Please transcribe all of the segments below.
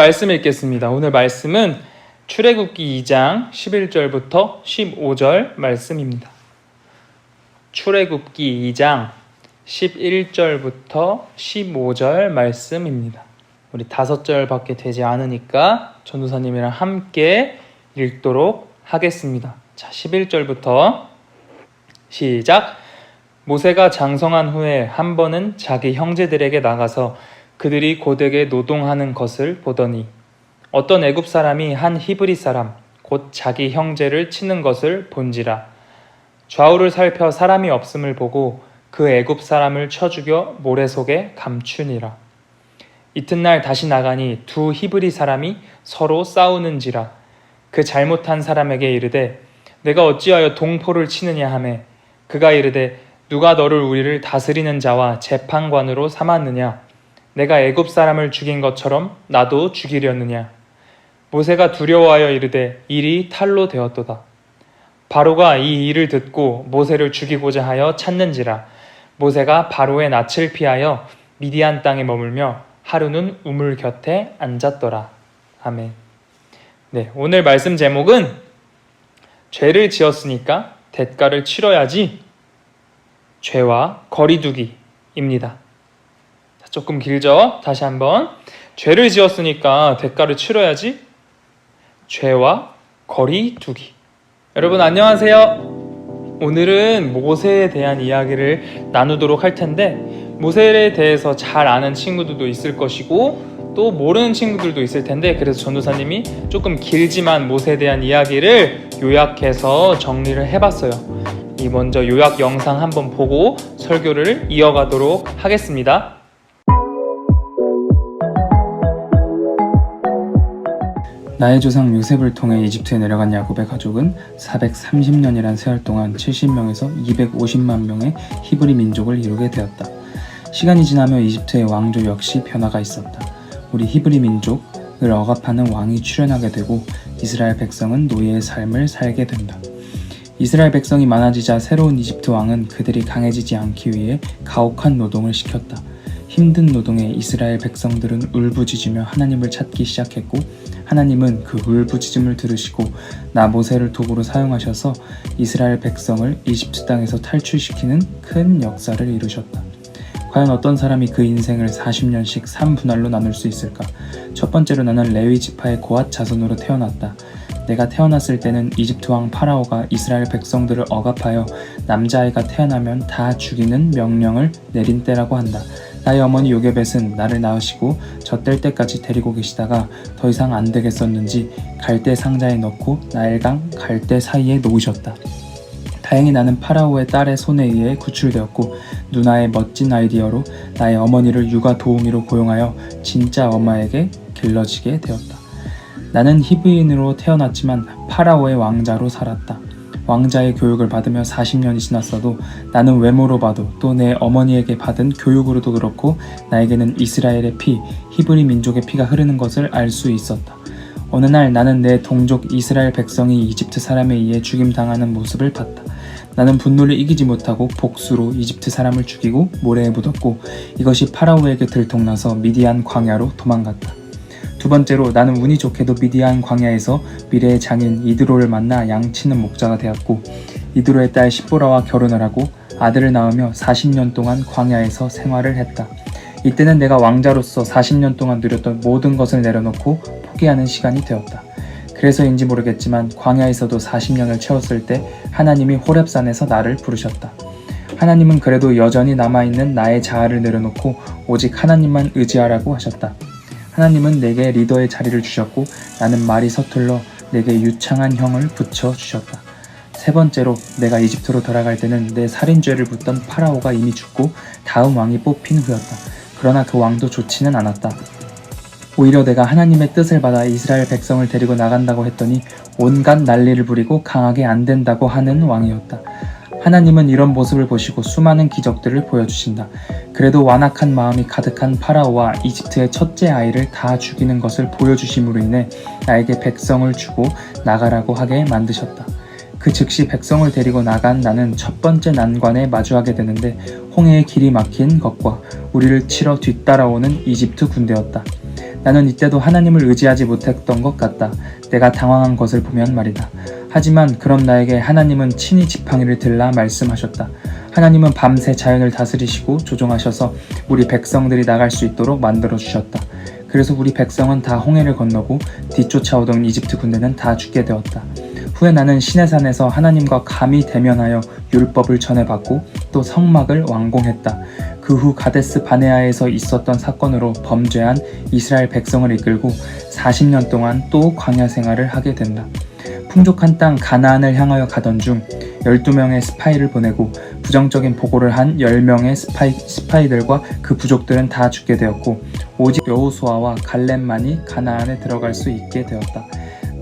말씀 읽겠습니다. 오늘 말씀은 출애굽기 2장 11절부터 15절 말씀입니다. 출애굽기 2장 11절부터 15절 말씀입니다. 우리 다섯 절밖에 되지 않으니까 전도사님이랑 함께 읽도록 하겠습니다. 자, 11절부터 시작. 모세가 장성한 후에 한 번은 자기 형제들에게 나가서 그들이 고되게 노동하는 것을 보더니 어떤 애굽 사람이 한 히브리 사람 곧 자기 형제를 치는 것을 본지라. 좌우를 살펴 사람이 없음을 보고 그 애굽 사람을 쳐 죽여 모래 속에 감추니라. 이튿날 다시 나가니 두 히브리 사람이 서로 싸우는지라. 그 잘못한 사람에게 이르되 내가 어찌하여 동포를 치느냐 하매 그가 이르되 누가 너를 우리를 다스리는 자와 재판관으로 삼았느냐 내가 애굽 사람을 죽인 것처럼 나도 죽이려느냐? 모세가 두려워하여 이르되 일이 탈로 되었도다. 바로가 이 일을 듣고 모세를 죽이고자 하여 찾는지라. 모세가 바로의 낯을 피하여 미디안 땅에 머물며 하루는 우물 곁에 앉았더라. 아멘. 네 오늘 말씀 제목은 죄를 지었으니까 대가를 치러야지 죄와 거리두기입니다. 조금 길죠? 다시 한번. 죄를 지었으니까 대가를 치러야지. 죄와 거리두기. 여러분 안녕하세요. 오늘은 모세에 대한 이야기를 나누도록 할 텐데 모세에 대해서 잘 아는 친구들도 있을 것이고 또 모르는 친구들도 있을 텐데 그래서 전도사님이 조금 길지만 모세에 대한 이야기를 요약해서 정리를 해봤어요. 이 먼저 요약 영상 한번 보고 설교를 이어가도록 하겠습니다. 나의 조상 요셉을 통해 이집트에 내려간 야곱의 가족은 430년이란 세월 동안 70명에서 250만 명의 히브리 민족을 이루게 되었다. 시간이 지나며 이집트의 왕조 역시 변화가 있었다. 우리 히브리 민족을 억압하는 왕이 출현하게 되고 이스라엘 백성은 노예의 삶을 살게 된다. 이스라엘 백성이 많아지자 새로운 이집트 왕은 그들이 강해지지 않기 위해 가혹한 노동을 시켰다. 힘든 노동에 이스라엘 백성들은 울부짖으며 하나님을 찾기 시작했고 하나님은 그 울부짖음을 들으시고 나 모세를 도구로 사용하셔서 이스라엘 백성을 이집트 땅에서 탈출시키는 큰 역사를 이루셨다. 과연 어떤 사람이 그 인생을 40년씩 3분할로 나눌 수 있을까? 첫 번째로 나는 레위 지파의 고앗 자손으로 태어났다. 내가 태어났을 때는 이집트 왕 파라오가 이스라엘 백성들을 억압하여 남자아이가 태어나면 다 죽이는 명령을 내린 때라고 한다. 나의 어머니 요게벳은 나를 낳으시고 젖될 때까지 데리고 계시다가 더 이상 안 되겠었는지 갈대 상자에 넣고 나일강 갈대 사이에 놓으셨다. 다행히 나는 파라오의 딸의 손에 의해 구출되었고 누나의 멋진 아이디어로 나의 어머니를 육아 도우미로 고용하여 진짜 엄마에게 길러지게 되었다. 나는 히브인으로 태어났지만 파라오의 왕자로 살았다. 왕자의 교육을 받으며 40년이 지났어도 나는 외모로 봐도 또 내 어머니에게 받은 교육으로도 그렇고 나에게는 이스라엘의 피, 히브리 민족의 피가 흐르는 것을 알 수 있었다. 어느 날 나는 내 동족 이스라엘 백성이 이집트 사람에 의해 죽임당하는 모습을 봤다. 나는 분노를 이기지 못하고 복수로 이집트 사람을 죽이고 모래에 묻었고 이것이 파라오에게 들통나서 미디안 광야로 도망갔다. 두 번째로 나는 운이 좋게도 미디안 광야에서 미래의 장인 이드로를 만나 양치는 목자가 되었고 이드로의 딸 시보라와 결혼을 하고 아들을 낳으며 40년 동안 광야에서 생활을 했다. 이때는 내가 왕자로서 40년 동안 누렸던 모든 것을 내려놓고 포기하는 시간이 되었다. 그래서인지 모르겠지만 광야에서도 40년을 채웠을 때 하나님이 호렙산에서 나를 부르셨다. 하나님은 그래도 여전히 남아있는 나의 자아를 내려놓고 오직 하나님만 의지하라고 하셨다. 하나님은 내게 리더의 자리를 주셨고 나는 말이 서툴러 내게 유창한 형을 붙여 주셨다. 세 번째로 내가 이집트로 돌아갈 때는 내 살인죄를 묻던 파라오가 이미 죽고 다음 왕이 뽑힌 후였다. 그러나 그 왕도 좋지는 않았다. 오히려 내가 하나님의 뜻을 받아 이스라엘 백성을 데리고 나간다고 했더니 온갖 난리를 부리고 강하게 안 된다고 하는 왕이었다. 하나님은 이런 모습을 보시고 수많은 기적들을 보여주신다. 그래도 완악한 마음이 가득한 파라오와 이집트의 첫째 아이를 다 죽이는 것을 보여주심으로 인해 나에게 백성을 주고 나가라고 하게 만드셨다. 그 즉시 백성을 데리고 나간 나는 첫 번째 난관에 마주하게 되는데 홍해의 길이 막힌 것과 우리를 치러 뒤따라오는 이집트 군대였다. 나는 이때도 하나님을 의지하지 못했던 것 같다. 내가 당황한 것을 보면 말이다. 하지만 그런 나에게 하나님은 친히 지팡이를 들라 말씀하셨다. 하나님은 밤새 자연을 다스리시고 조종하셔서 우리 백성들이 나갈 수 있도록 만들어 주셨다. 그래서 우리 백성은 다 홍해를 건너고 뒤쫓아오던 이집트 군대는 다 죽게 되었다. 후에 나는 시내산에서 하나님과 감히 대면하여 율법을 전해받고 또 성막을 완공했다. 그 후 가데스 바네아에서 있었던 사건으로 범죄한 이스라엘 백성을 이끌고 40년 동안 또 광야 생활을 하게 된다. 풍족한 땅 가나안을 향하여 가던 중 12명의 스파이를 보내고 부정적인 보고를 한 10명의 스파이, 스파이들과 그 부족들은 다 죽게 되었고 오직 여호수아와 갈렙만이 가나안에 들어갈 수 있게 되었다.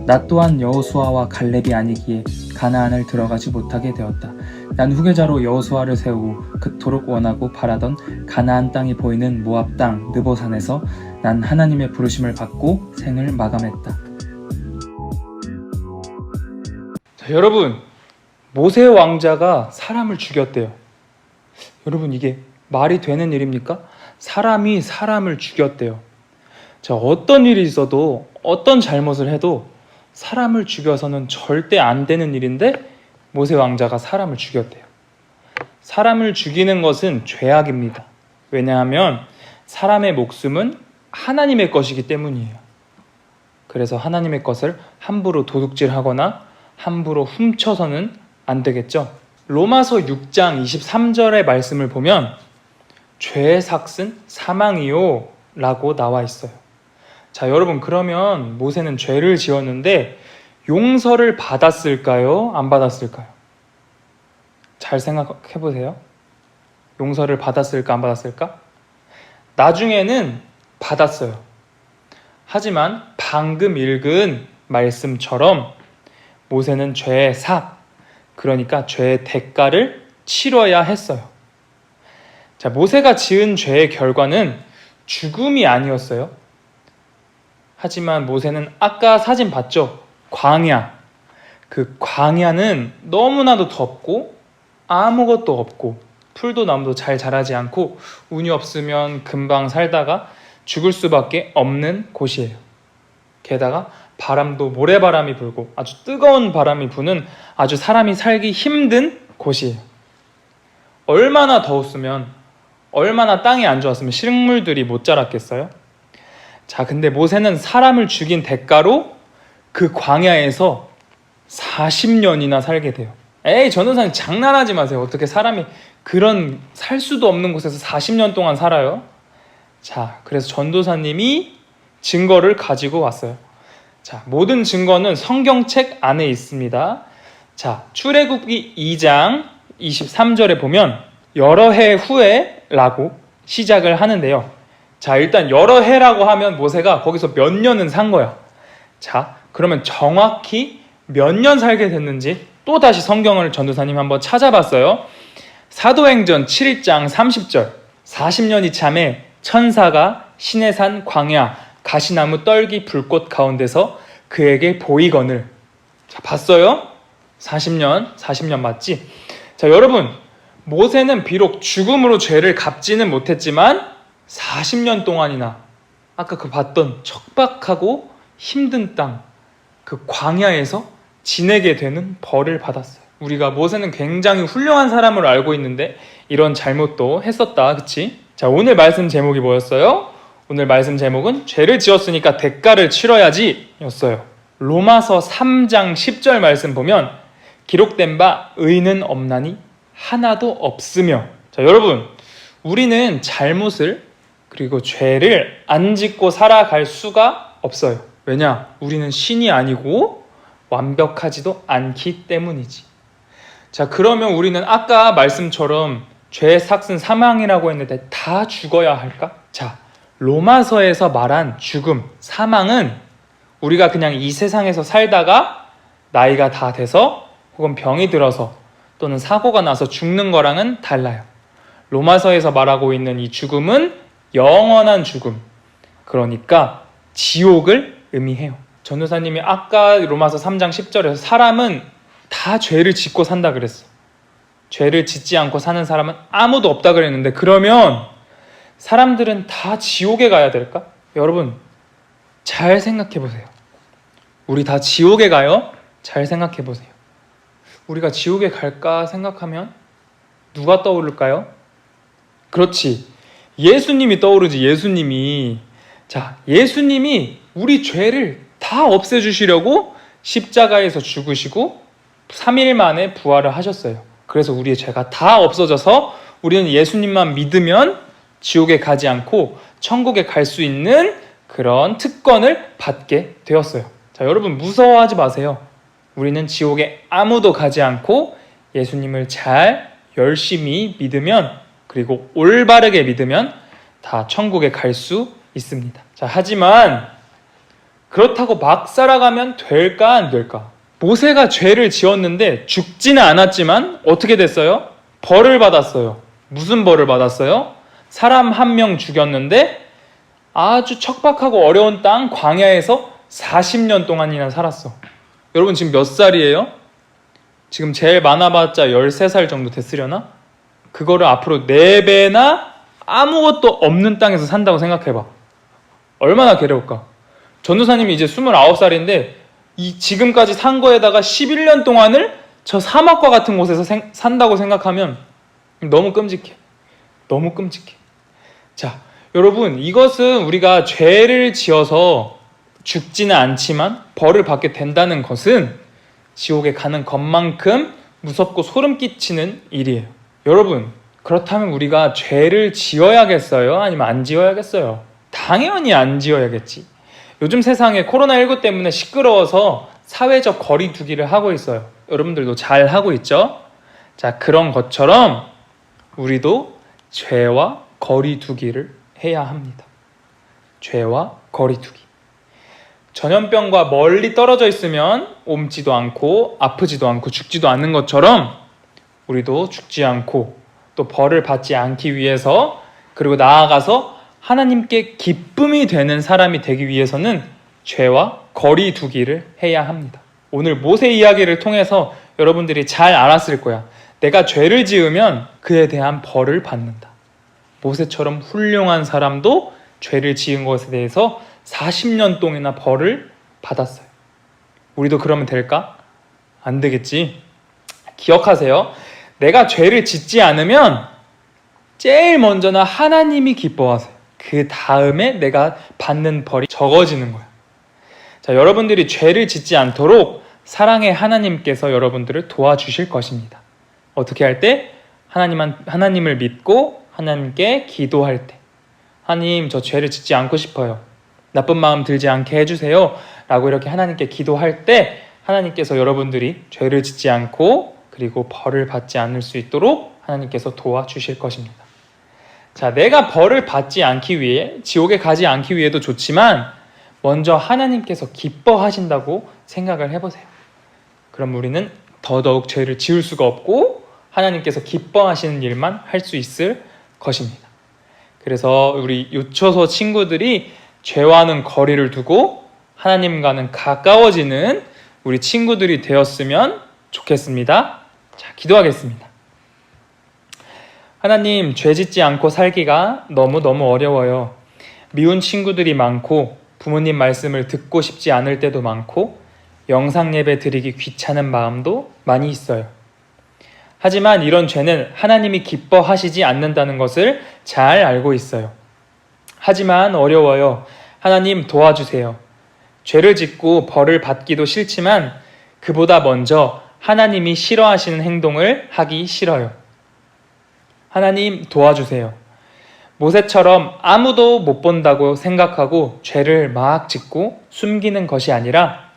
나 또한 여호수아와 갈렙이 아니기에 가나안을 들어가지 못하게 되었다. 난 후계자로 여호수아를 세우고 그토록 원하고 바라던 가나안 땅이 보이는 모압 땅 느보산에서 난 하나님의 부르심을 받고 생을 마감했다. 여러분 모세 왕자가 사람을 죽였대요. 여러분 이게 말이 되는 일입니까? 사람이 사람을 죽였대요. 자, 어떤 일이 있어도 어떤 잘못을 해도 사람을 죽여서는 절대 안 되는 일인데 모세 왕자가 사람을 죽였대요. 사람을 죽이는 것은 죄악입니다. 왜냐하면 사람의 목숨은 하나님의 것이기 때문이에요. 그래서 하나님의 것을 함부로 도둑질하거나 함부로 훔쳐서는 안 되겠죠. 로마서 6장 23절의 말씀을 보면 죄의 삭은 사망이요 라고 나와 있어요. 자, 여러분 그러면 모세는 죄를 지었는데 용서를 받았을까요? 안 받았을까요? 잘 생각해 보세요. 용서를 받았을까 안 받았을까? 나중에는 받았어요. 하지만 방금 읽은 말씀처럼 모세는 죄의 삭, 그러니까 죄의 대가를 치러야 했어요. 자, 모세가 지은 죄의 결과는 죽음이 아니었어요. 하지만 모세는 아까 사진 봤죠? 광야. 그 광야는 너무나도 덥고 아무것도 없고 풀도 나무도 잘 자라지 않고 운이 없으면 금방 살다가 죽을 수밖에 없는 곳이에요. 게다가 바람도 모래바람이 불고 아주 뜨거운 바람이 부는 아주 사람이 살기 힘든 곳이에요. 얼마나 더웠으면 얼마나 땅이 안 좋았으면 식물들이 못 자랐겠어요? 자, 근데 모세는 사람을 죽인 대가로 그 광야에서 40년이나 살게 돼요. 에이, 전도사님 장난하지 마세요. 어떻게 사람이 그런 살 수도 없는 곳에서 40년 동안 살아요? 자, 그래서 전도사님이 증거를 가지고 왔어요. 자, 모든 증거는 성경책 안에 있습니다. 자, 출애굽기 2장 23절에 보면 여러 해 후에라고 시작을 하는데요. 자, 일단 여러 해라고 하면 모세가 거기서 몇 년은 산 거야. 자, 그러면 정확히 몇 년 살게 됐는지 또 다시 성경을 전도사님 한번 찾아봤어요. 사도행전 7장 30절. 40년이 참에 천사가 시내산 광야 가시나무 떨기 불꽃 가운데서 그에게 보이거늘. 자, 봤어요? 40년, 40년 맞지? 자, 여러분, 모세는 비록 죽음으로 죄를 갚지는 못했지만 40년 동안이나 아까 그 봤던 척박하고 힘든 땅, 그 광야에서 지내게 되는 벌을 받았어요. 우리가 모세는 굉장히 훌륭한 사람으로 알고 있는데 이런 잘못도 했었다. 그치? 자, 오늘 말씀 제목이 뭐였어요? 오늘 말씀 제목은 죄를 지었으니까 대가를 치러야지 였어요. 로마서 3장 10절 말씀 보면 기록된 바 의는 없나니 하나도 없으며 자, 여러분 우리는 잘못을 그리고 죄를 안 짓고 살아갈 수가 없어요. 왜냐? 우리는 신이 아니고 완벽하지도 않기 때문이지. 자, 그러면 우리는 아까 말씀처럼 죄의 삭은 사망이라고 했는데 다 죽어야 할까? 자, 로마서에서 말한 죽음, 사망은 우리가 그냥 이 세상에서 살다가 나이가 다 돼서 혹은 병이 들어서 또는 사고가 나서 죽는 거랑은 달라요. 로마서에서 말하고 있는 이 죽음은 영원한 죽음. 그러니까 지옥을 의미해요. 전도사님이 아까 로마서 3장 10절에서 사람은 다 죄를 짓고 산다 그랬어. 죄를 짓지 않고 사는 사람은 아무도 없다 그랬는데 그러면 사람들은 다 지옥에 가야 될까? 여러분 잘 생각해 보세요. 우리 다 지옥에 가요? 잘 생각해 보세요. 우리가 지옥에 갈까 생각하면 누가 떠오를까요? 그렇지. 예수님이 떠오르지, 예수님이. 자, 예수님이 우리 죄를 다 없애주시려고 십자가에서 죽으시고 3일 만에 부활을 하셨어요. 그래서 우리의 죄가 다 없어져서 우리는 예수님만 믿으면 지옥에 가지 않고 천국에 갈 수 있는 그런 특권을 받게 되었어요. 자, 여러분 무서워하지 마세요. 우리는 지옥에 아무도 가지 않고 예수님을 잘 열심히 믿으면 그리고 올바르게 믿으면 다 천국에 갈 수 있습니다. 자, 하지만 그렇다고 막 살아가면 될까 안 될까? 모세가 죄를 지었는데 죽지는 않았지만 어떻게 됐어요? 벌을 받았어요. 무슨 벌을 받았어요? 사람 한 명 죽였는데 아주 척박하고 어려운 땅 광야에서 40년 동안이나 살았어. 여러분 지금 몇 살이에요? 지금 제일 많아봤자 13살 정도 됐으려나? 그거를 앞으로 4배나 아무것도 없는 땅에서 산다고 생각해봐. 얼마나 괴로울까? 전도사님이 이제 29살인데 이 지금까지 산 거에다가 11년 동안을 저 사막과 같은 곳에서 생- 산다고 생각하면 너무 끔찍해. 너무 끔찍해. 자, 여러분, 이것은 우리가 죄를 지어서 죽지는 않지만 벌을 받게 된다는 것은 지옥에 가는 것만큼 무섭고 소름 끼치는 일이에요. 여러분, 그렇다면 우리가 죄를 지어야겠어요? 아니면 안 지어야겠어요? 당연히 안 지어야겠지. 요즘 세상에 코로나19 때문에 시끄러워서 사회적 거리 두기를 하고 있어요. 여러분들도 잘 하고 있죠? 자, 그런 것처럼 우리도 죄와 거리 두기를 해야 합니다. 죄와 거리 두기. 전염병과 멀리 떨어져 있으면 옮지도 않고 아프지도 않고 죽지도 않는 것처럼 우리도 죽지 않고 또 벌을 받지 않기 위해서 그리고 나아가서 하나님께 기쁨이 되는 사람이 되기 위해서는 죄와 거리 두기를 해야 합니다. 오늘 모세 이야기를 통해서 여러분들이 잘 알았을 거야. 내가 죄를 지으면 그에 대한 벌을 받는다. 모세처럼 훌륭한 사람도 죄를 지은 것에 대해서 40년 동이나 벌을 받았어요. 우리도 그러면 될까? 안 되겠지. 기억하세요. 내가 죄를 짓지 않으면 제일 먼저는 하나님이 기뻐하세요. 그 다음에 내가 받는 벌이 적어지는 거야. 자, 여러분들이 죄를 짓지 않도록 사랑의 하나님께서 여러분들을 도와주실 것입니다. 어떻게 할 때? 하나님, 하나님을 믿고 하나님께 기도할 때. 하나님, 저 죄를 짓지 않고 싶어요. 나쁜 마음 들지 않게 해주세요. 라고 이렇게 하나님께 기도할 때 하나님께서 여러분들이 죄를 짓지 않고 그리고 벌을 받지 않을 수 있도록 하나님께서 도와주실 것입니다. 자, 내가 벌을 받지 않기 위해 지옥에 가지 않기 위해도 좋지만 먼저 하나님께서 기뻐하신다고 생각을 해보세요. 그럼 우리는 더더욱 죄를 지을 수가 없고 하나님께서 기뻐하시는 일만 할 수 있을 것입니다. 그래서 우리 유초소 친구들이 죄와는 거리를 두고 하나님과는 가까워지는 우리 친구들이 되었으면 좋겠습니다. 자, 기도하겠습니다. 하나님, 죄 짓지 않고 살기가 너무너무 어려워요. 미운 친구들이 많고, 부모님 말씀을 듣고 싶지 않을 때도 많고, 영상 예배 드리기 귀찮은 마음도 많이 있어요. 하지만 이런 죄는 하나님이 기뻐하시지 않는다는 것을 잘 알고 있어요. 하지만 어려워요. 하나님 도와주세요. 죄를 짓고 벌을 받기도 싫지만 그보다 먼저 하나님이 싫어하시는 행동을 하기 싫어요. 하나님 도와주세요. 모세처럼 아무도 못 본다고 생각하고 죄를 막 짓고 숨기는 것이 아니라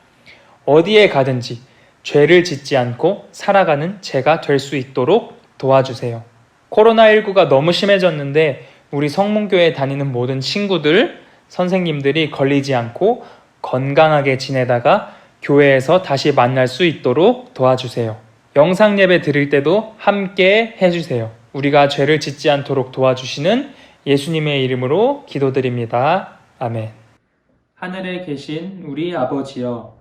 어디에 가든지 죄를 짓지 않고 살아가는 제가 될 수 있도록 도와주세요. 코로나19가 너무 심해졌는데 우리 성문교회 다니는 모든 친구들, 선생님들이 걸리지 않고 건강하게 지내다가 교회에서 다시 만날 수 있도록 도와주세요. 영상 예배 드릴 때도 함께 해주세요. 우리가 죄를 짓지 않도록 도와주시는 예수님의 이름으로 기도드립니다. 아멘. 하늘에 계신 우리 아버지여,